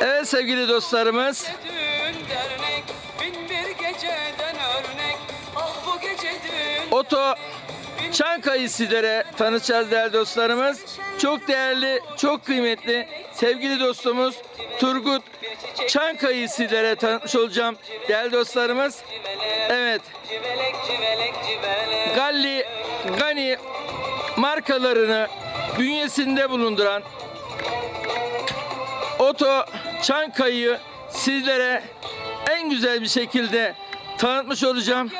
Evet sevgili dostlarımız. Oto Çankayı sizlere tanıtacağız değerli dostlarımız. Çok değerli, çok kıymetli sevgili dostumuz Turgut Çankayı sizlere tanıtmış olacağım değerli dostlarımız. Evet, Galli, Gani markalarını bünyesinde bulunduran Oto Çankayı'yı sizlere en güzel bir şekilde tanıtmış olacağım.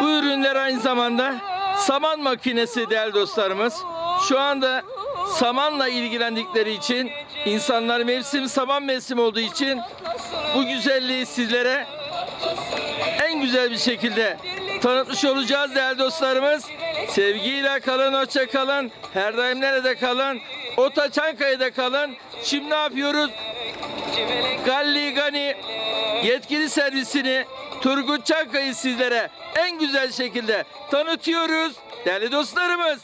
Bu ürünler aynı zamanda saman makinesi değerli dostlarımız. Şu anda samanla ilgilendikleri için insanlar mevsim saman mevsimi olduğu için bu güzelliği sizlere en güzel bir şekilde tanıtmış olacağız değerli dostlarımız. Sevgiyle kalın, hoşça kalın. Her daim nerede kalın? Ota Çankaya'da kalın. Şimdi ne yapıyoruz? Galli Gani yetkili servisini Turgut Çankayı sizlere en güzel şekilde tanıtıyoruz değerli dostlarımız.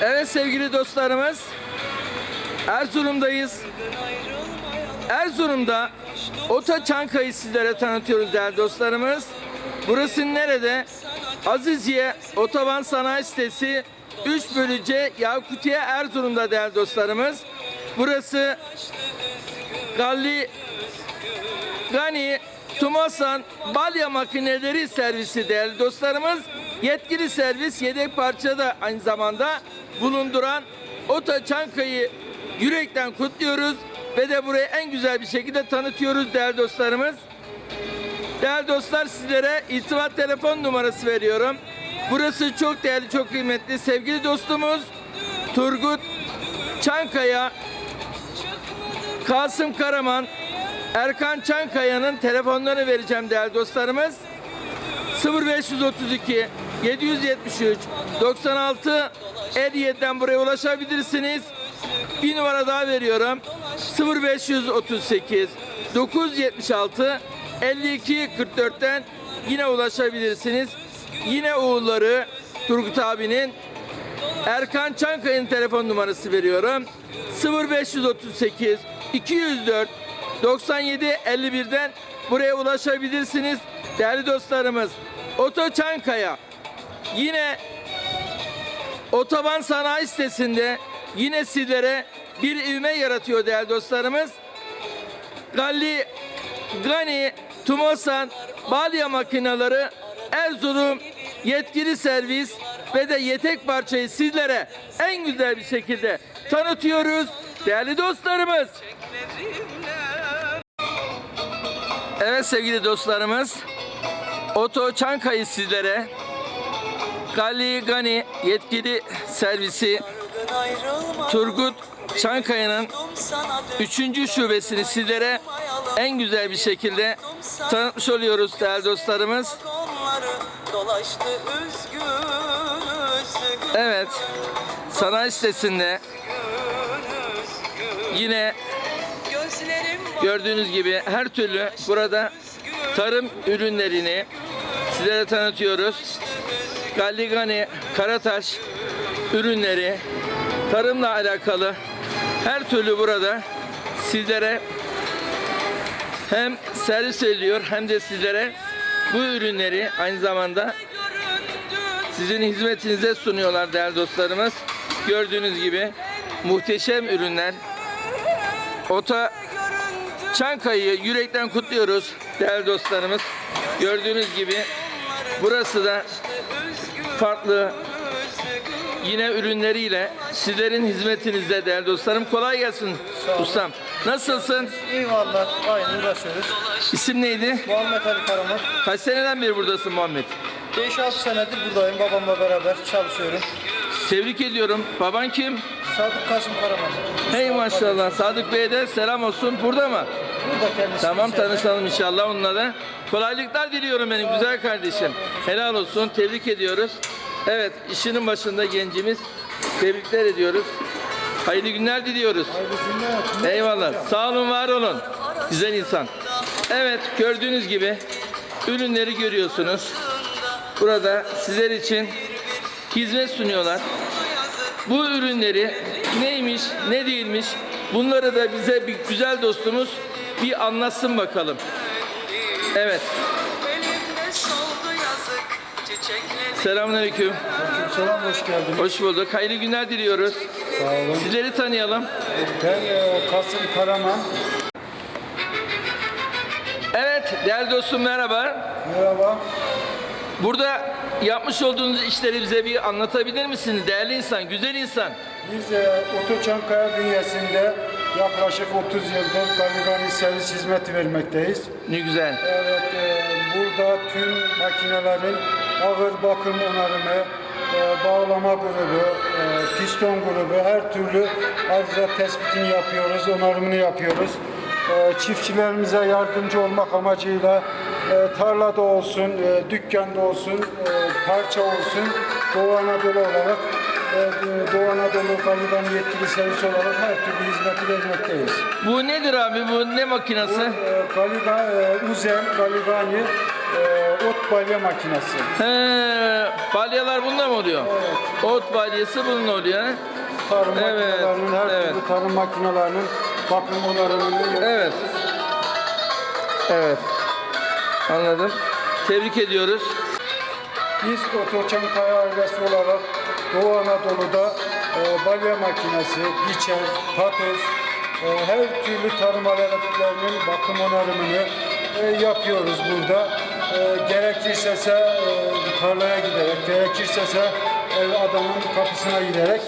Evet sevgili dostlarımız Erzurum'dayız. Erzurum'da Ota Çankayı sizlere tanıtıyoruz değerli dostlarımız. Burası nerede? Aziziye Otoban Sanayi Sitesi 3 bölü C Yakutiye Erzurum'da değerli dostlarımız. Burası Galli Gani Tumasan Balya Makineleri Servisi değerli dostlarımız. Yetkili servis yedek parça da aynı zamanda bulunduran Ota Çankayı yürekten kutluyoruz ve de burayı en güzel bir şekilde tanıtıyoruz değerli dostlarımız. Değerli dostlar sizlere irtibat telefon numarası veriyorum. Burası çok değerli, çok kıymetli sevgili dostumuz Turgut Çankaya, Kasım Karaman, Erkan Çankaya'nın telefonlarını vereceğim değerli dostlarımız. 0532 773 96 57'den buraya ulaşabilirsiniz. Bir numara daha veriyorum. 0538 976 52 44'ten yine ulaşabilirsiniz. Yine oğulları Turgut abinin Erkan Çankaya'nın telefon numarası veriyorum. 0538 204 97 51'den buraya ulaşabilirsiniz. Değerli dostlarımız Oto Çankaya yine otoban sanayi sitesinde yine sizlere bir ivme yaratıyor değerli dostlarımız. Galli, Gani, Tumosan, Balya makineleri, Erzurum yetkili servis ve de yetek parçayı sizlere en güzel bir şekilde tanıtıyoruz değerli dostlarımız. Evet sevgili dostlarımız, Oto Çankayı sizlere Galli Gani yetkili servisi Turgut Çankaya'nın sana Üçüncü şubesini sizlere en güzel bir şekilde tanıtmış oluyoruz değerli dostlarımız. Evet, sanayi sitesinde yine gördüğünüz gibi her türlü burada tarım ürünlerini sizlere tanıtıyoruz. Galligani, Karataş ürünleri, tarımla alakalı her türlü burada sizlere hem servis ediliyor hem de sizlere bu ürünleri aynı zamanda sizin hizmetinize sunuyorlar değerli dostlarımız. Gördüğünüz gibi muhteşem ürünler. Ota Çankayı'yı yürekten kutluyoruz değerli dostlarımız. Gördüğünüz gibi burası da farklı yine ürünleriyle sizlerin hizmetinizde değerli dostlarım. Kolay gelsin ustam. Nasılsın? Eyvallah. Aynı uğraşıyoruz. İsim neydi? Muhammed Ali Karaman. Kaç seneden beri buradasın Muhammed? 5-6 senedir buradayım. Babamla beraber çalışıyorum. Tebrik ediyorum. Baban kim? Sadık Kasım Karaman. Hey maşallah. Sadık Bey'e de selam olsun. Burada mı? Burada kendisi. Tamam içeride. tanışalım inşallah onunla da. Kolaylıklar diliyorum benim güzel kardeşim. Helal olsun. Tebrik ediyoruz. Evet işinin başında gencimiz. Tebrikler ediyoruz. Hayırlı günler diliyoruz. Hayırlı günler. Eyvallah. Sağ olun, var olun. Güzel insan. Evet, gördüğünüz gibi ürünleri görüyorsunuz. Burada sizler için hizmet sunuyorlar. Bu ürünleri neymiş, ne değilmiş bunları da bize bir güzel dostumuz bir anlatsın bakalım. Evet. Selamünaleyküm. Selam hoş geldiniz. Hoş bulduk. Hayırlı günler diliyoruz. Sağ olun. Sizleri tanıyalım. Ben e, Kasım Karaman. Evet değerli dostum merhaba. Merhaba. Burada yapmış olduğunuz işleri bize bir anlatabilir misiniz? Değerli insan, güzel insan. Biz e, Oto Çankaya bünyesinde yaklaşık 30 yıldır Galigani servis hizmeti vermekteyiz. Ne güzel. Evet, e, burada tüm makinelerin ağır bakım onarımı, e, bağlama grubu, e, piston grubu her türlü arıza tespitini yapıyoruz, onarımını yapıyoruz. E, çiftçilerimize yardımcı olmak amacıyla e, tarlada olsun, e, dükkanda olsun, e, parça olsun, Doğu Anadolu olarak Doğu Anadolu Galigani yetkili servis olarak her türlü hizmeti vermekteyiz. Bu nedir abi? Bu ne makinası? E, Galiga, e, Uzen, Galigani e, ot balya makinesi. He, balyalar bunda mı oluyor? Ot balyası bunun oluyor. ha? Tarım Evet, makinelerinin, her evet. türlü tarım makinelerinin bakım onarımını Evet. Evet. Anladım. Tebrik ediyoruz. Biz Oto Çankaya ailesi olarak Doğu Anadolu'da e, balya makinesi, biçer, patos, e, her türlü tarım aletlerinin bakım onarımını e, yapıyoruz burada. E, gerekirse e, tarlaya giderek, gerekirse ev adamın kapısına giderek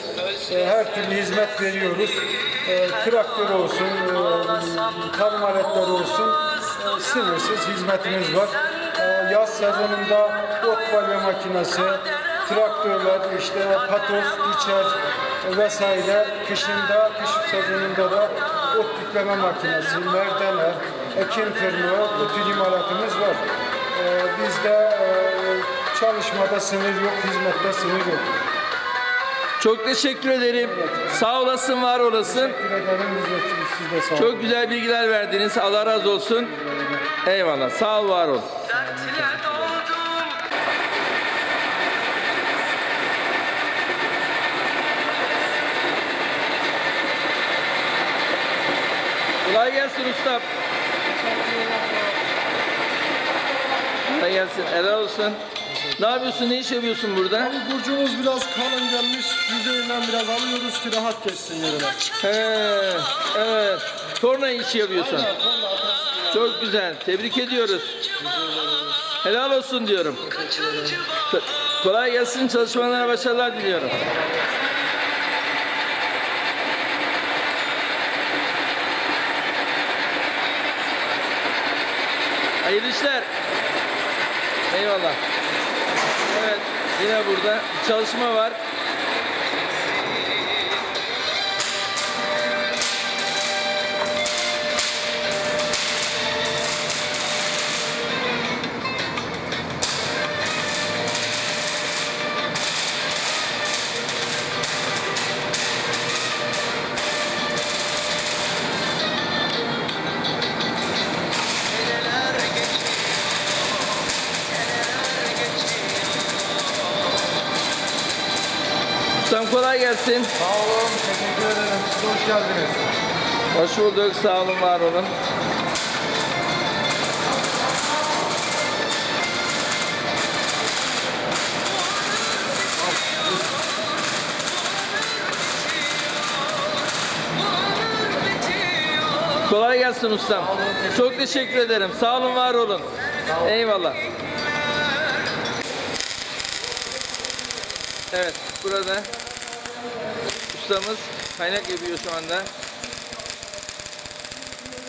e, her türlü hizmet veriyoruz. E, traktör olsun, e, tarım aletleri olsun, e, sınırsız hizmetimiz var. E, yaz sezonunda ot balya makinesi, traktörler, işte patos, biçer vesaire. Kışında, kış sezonunda da ot yükleme makinesi, merdeler, ekim tırmığı, bu tür imalatımız var. E, bizde e, çalışmada sınır yok, hizmette sınır yok. Çok teşekkür ederim. Sağ olasın, var olasın. Teşekkür ederim, siz de sağ olun. Çok güzel bilgiler verdiniz. Allah razı olsun. Eyvallah. Sağ ol, var ol. Kolay gelsin ustam. Kolay gelsin. Helal olsun. Ne yapıyorsun? Ne iş yapıyorsun burada? Abi burcumuz biraz kalın gelmiş. Yüzeyinden biraz alıyoruz ki rahat geçsin yerine. He, evet. Torna işi yapıyorsun. Çok güzel. Tebrik ediyoruz. Helal olsun diyorum. Ko- Kolay gelsin. Çalışmalarına başarılar diliyorum. Hayırlı işler. Eyvallah. Evet. Yine burada çalışma var. Gelsin. Sağ olun, teşekkür ederim. Siz hoş geldiniz. Hoş bulduk. Sağ olun, var olun. Kolay gelsin ustam. Çok teşekkür ederim. Sağ olun, var olun. Eyvallah. Evet, burada ustamız kaynak yapıyor şu anda.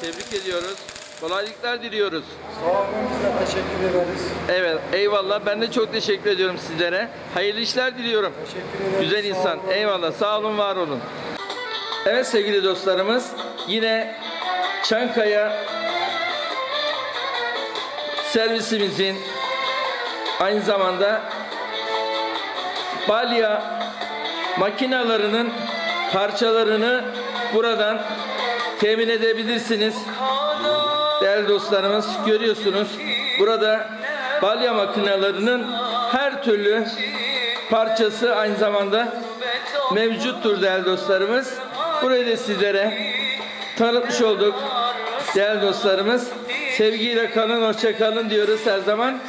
Tebrik ediyoruz. Kolaylıklar diliyoruz. Sağ olun, biz de teşekkür ederiz. Evet, eyvallah. Ben de çok teşekkür ediyorum sizlere. Hayırlı işler diliyorum. Teşekkür ederiz. Güzel sağ insan. olun. Eyvallah. Sağ olun, var olun. Evet sevgili dostlarımız, yine Çankaya servisimizin aynı zamanda balya makinalarının parçalarını buradan temin edebilirsiniz. Değerli dostlarımız görüyorsunuz burada balya makinelerinin her türlü parçası aynı zamanda mevcuttur değerli dostlarımız. Burayı da sizlere tanıtmış olduk değerli dostlarımız. Sevgiyle kalın, hoşça kalın diyoruz her zaman.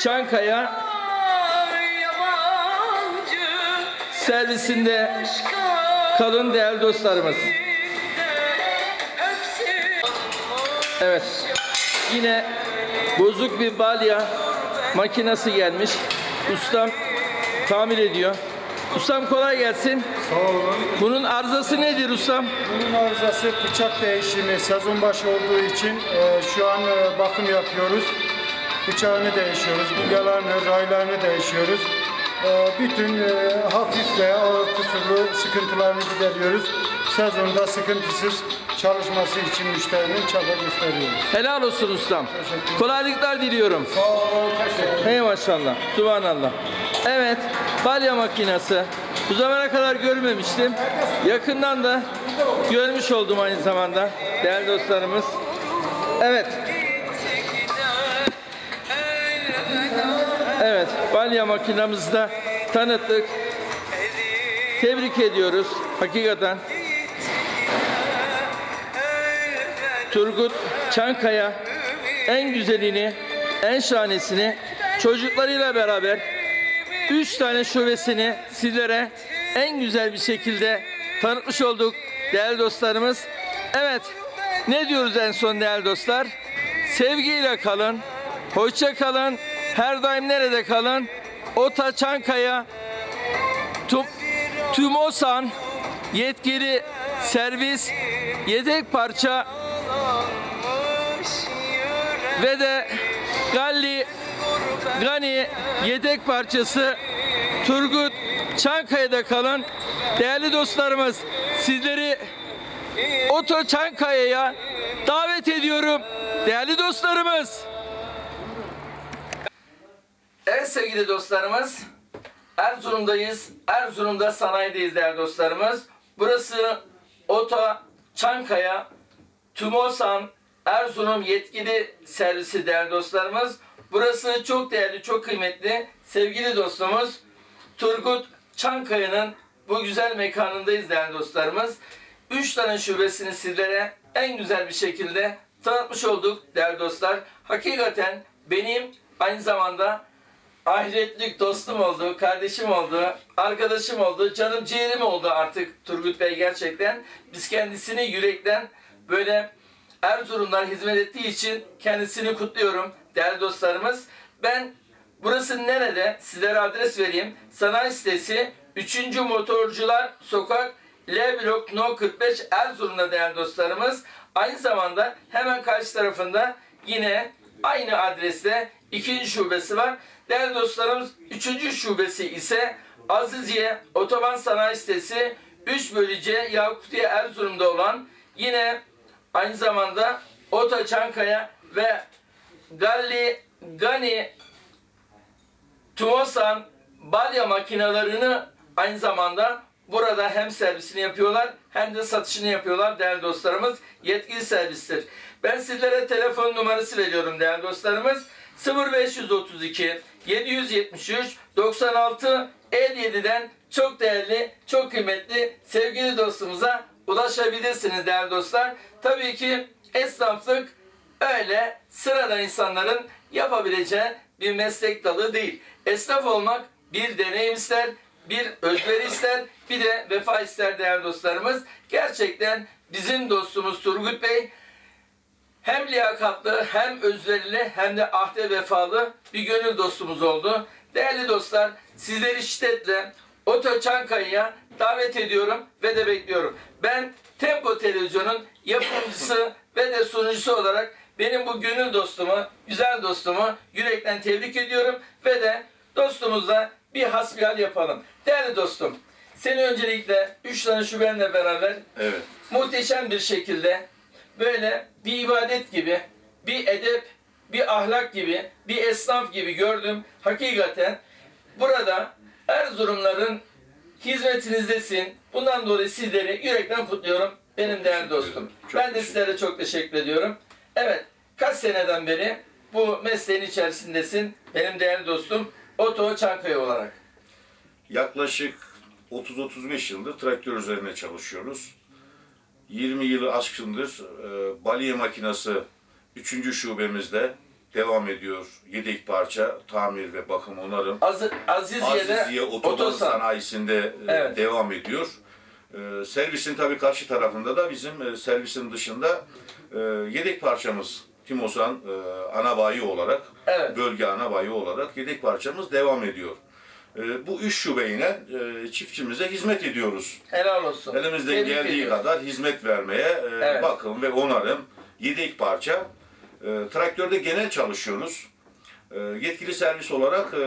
Çankaya servisinde kalın değerli dostlarımız. Evet. Yine bozuk bir balya makinesi gelmiş. Ustam tamir ediyor. Ustam kolay gelsin. Sağ olun. Bunun arızası nedir ustam? Bunun arızası bıçak değişimi sezon başı olduğu için e, şu an e, bakım yapıyoruz. Bıçağını değişiyoruz, bilyalarını, raylarını değişiyoruz. E, bütün e, hafif veya ağır kusurlu sıkıntılarını gideriyoruz. Sezonda sıkıntısız çalışması için müşterinin çaba gösteriyoruz. Helal olsun ustam. Kolaylıklar diliyorum. Sağ olun, teşekkür. Hey maşallah. Subhanallah. Evet. Balya makinesi. Bu zamana kadar görmemiştim. Yakından da görmüş oldum aynı zamanda. Değerli dostlarımız. Evet. Evet. Balya makinamızı da tanıttık. Tebrik ediyoruz. Hakikaten. Turgut Çankaya en güzelini, en şahanesini çocuklarıyla beraber üç tane şubesini sizlere en güzel bir şekilde tanıtmış olduk değerli dostlarımız. Evet, ne diyoruz en son değerli dostlar? Sevgiyle kalın, hoşça kalın, her daim nerede kalın? Ota Çankaya, Tümosan, yetkili servis, yedek parça ve de Galli Gani yedek parçası Turgut Çankaya'da kalan değerli dostlarımız sizleri Oto Çankaya'ya davet ediyorum değerli dostlarımız. Evet sevgili dostlarımız Erzurum'dayız. Erzurum'da sanayideyiz değerli dostlarımız. Burası Oto Çankaya Tümosan Erzurum yetkili servisi değerli dostlarımız. Burası çok değerli, çok kıymetli sevgili dostumuz Turgut Çankaya'nın bu güzel mekanındayız değerli dostlarımız. Üç tane şubesini sizlere en güzel bir şekilde tanıtmış olduk değerli dostlar. Hakikaten benim aynı zamanda ahiretlik dostum oldu, kardeşim oldu, arkadaşım oldu, canım ciğerim oldu artık Turgut Bey gerçekten. Biz kendisini yürekten böyle Erzurum'dan hizmet ettiği için kendisini kutluyorum değerli dostlarımız. Ben burası nerede? Sizlere adres vereyim. Sanayi sitesi 3. Motorcular Sokak L blok No 45 Erzurum'da değerli dostlarımız. Aynı zamanda hemen karşı tarafında yine aynı adreste ikinci şubesi var. Değerli dostlarımız üçüncü şubesi ise Aziziye Otoban Sanayi Sitesi 3 bölü C Yakutiye Erzurum'da olan yine aynı zamanda Ota Çankaya ve Galli Gani Tumosan balya makinalarını aynı zamanda burada hem servisini yapıyorlar hem de satışını yapıyorlar değerli dostlarımız. Yetkili servistir. Ben sizlere telefon numarası veriyorum değerli dostlarımız. 0532 773 96 57'den çok değerli, çok kıymetli sevgili dostumuza ulaşabilirsiniz değerli dostlar. Tabii ki esnaflık öyle sıradan insanların yapabileceği bir meslek dalı değil. Esnaf olmak bir deneyim ister, bir özveri ister, bir de vefa ister değerli dostlarımız. Gerçekten bizim dostumuz Turgut Bey hem liyakatlı, hem özverili, hem de ahde vefalı bir gönül dostumuz oldu. Değerli dostlar, sizleri şiddetle Oto Çankaya'ya davet ediyorum ve de bekliyorum. Ben Tempo Televizyon'un yapımcısı ve de sunucusu olarak benim bu gönül dostumu, güzel dostumu yürekten tebrik ediyorum ve de dostumuzla bir hasbihal yapalım. Değerli dostum, seni öncelikle üç tane şubenle beraber Evet. muhteşem bir şekilde böyle bir ibadet gibi, bir edep, bir ahlak gibi, bir esnaf gibi gördüm. Hakikaten burada Erzurumların hizmetinizdesin. Bundan dolayı sizleri yürekten kutluyorum. Benim değerli dostum. Çok ben de sizlere çok teşekkür ediyorum. Evet, kaç seneden beri bu mesleğin içerisindesin. Benim değerli dostum Oto Çankaya olarak. Yaklaşık 30-35 yıldır traktör üzerine çalışıyoruz. 20 yılı aşkındır e, balye makinası 3. şubemizde devam ediyor. Yedek parça, tamir ve bakım onarım. Az, Aziziye'de Aziziye Otoban. Sanayisi'nde e, Evet. devam ediyor. E, servisin tabii karşı tarafında da bizim e, servisin dışında e, yedek parçamız Timosan e, ana bayi olarak, Evet. bölge ana bayi olarak yedek parçamız devam ediyor. E, bu üç şubeyle e, çiftçimize hizmet ediyoruz. Helal olsun. Elimizden Tebrik geldiği ediyorum. kadar hizmet vermeye, e, Evet. bakım ve onarım, yedek parça. E, traktörde genel çalışıyoruz. E, yetkili servis olarak e,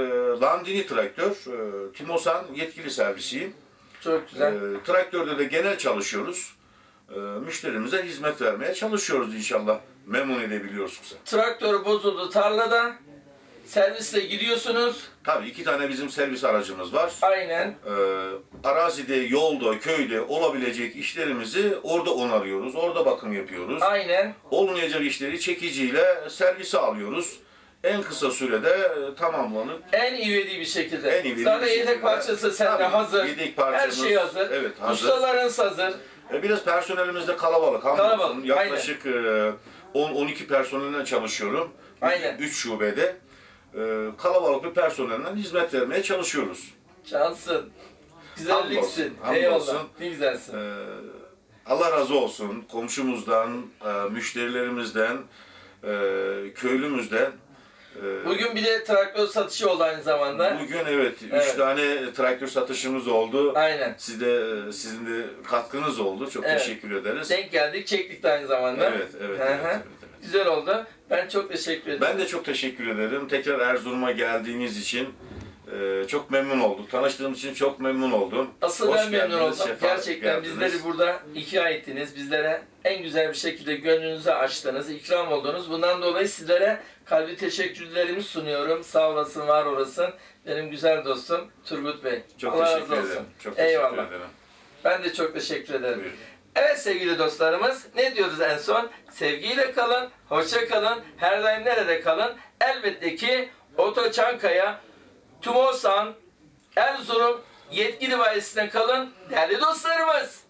Landini traktör, e, Timosan yetkili servisiyim. Çok E, güzel. traktörde de genel çalışıyoruz. E, müşterimize hizmet vermeye çalışıyoruz inşallah. Memnun edebiliyorsa. Traktör bozuldu tarlada. Servisle gidiyorsunuz. Tabii iki tane bizim servis aracımız var. Aynen. e, arazide, yolda, köyde olabilecek işlerimizi orada onarıyoruz, orada bakım yapıyoruz. Aynen. Olmayacak işleri çekiciyle servise alıyoruz. En kısa sürede e, tamamlanıp En ivedi bir şekilde. En ivedi Zaten bir yedek şekilde. parçası sende Tabii, hazır. yedek Her parçamız, şey hazır. evet, hazır. Ustalarınız hazır. e, biraz personelimiz de kalabalık. Kalabalık, Yaklaşık e, 10-12 personelle çalışıyorum. Aynen. 3 şubede. E, kalabalık bir personelle hizmet vermeye çalışıyoruz. Şansın. Güzelliksin. Hamdolsun, Eyvallah. hamdolsun. Ne güzelsin. Ee, Allah razı olsun komşumuzdan, e, müşterilerimizden, e, köylümüzden. E, Bugün bir de traktör satışı oldu aynı zamanda. Bugün evet, Evet. üç tane traktör satışımız oldu. Aynen. Siz de, sizin de katkınız oldu. Çok Evet. teşekkür ederiz. Denk geldik, çektik de aynı zamanda. Evet, evet, Hı evet, hı. evet, evet. Güzel oldu. Ben çok teşekkür ederim. Ben de çok teşekkür ederim. Tekrar Erzurum'a geldiğiniz için e, çok memnun olduk. Tanıştığım için çok memnun oldum. Asıl Hoş ben memnun oldum. Gerçekten geldiniz. bizleri burada ikna ettiniz. Bizlere en güzel bir şekilde gönlünüzü açtınız, ikram oldunuz. Bundan dolayı sizlere kalbi teşekkürlerimi sunuyorum. Sağ olasın, var olasın. Benim güzel dostum Turgut Bey. Çok Allah teşekkür razı olsun. ederim. Çok teşekkür Eyvallah. ederim. Ben de çok teşekkür ederim. Buyurun. Evet sevgili dostlarımız ne diyoruz en son? Sevgiyle kalın, hoşça kalın, her daim nerede kalın? Elbette ki Oto Çankaya, Tumosan, Erzurum yetkili bayisine kalın değerli dostlarımız.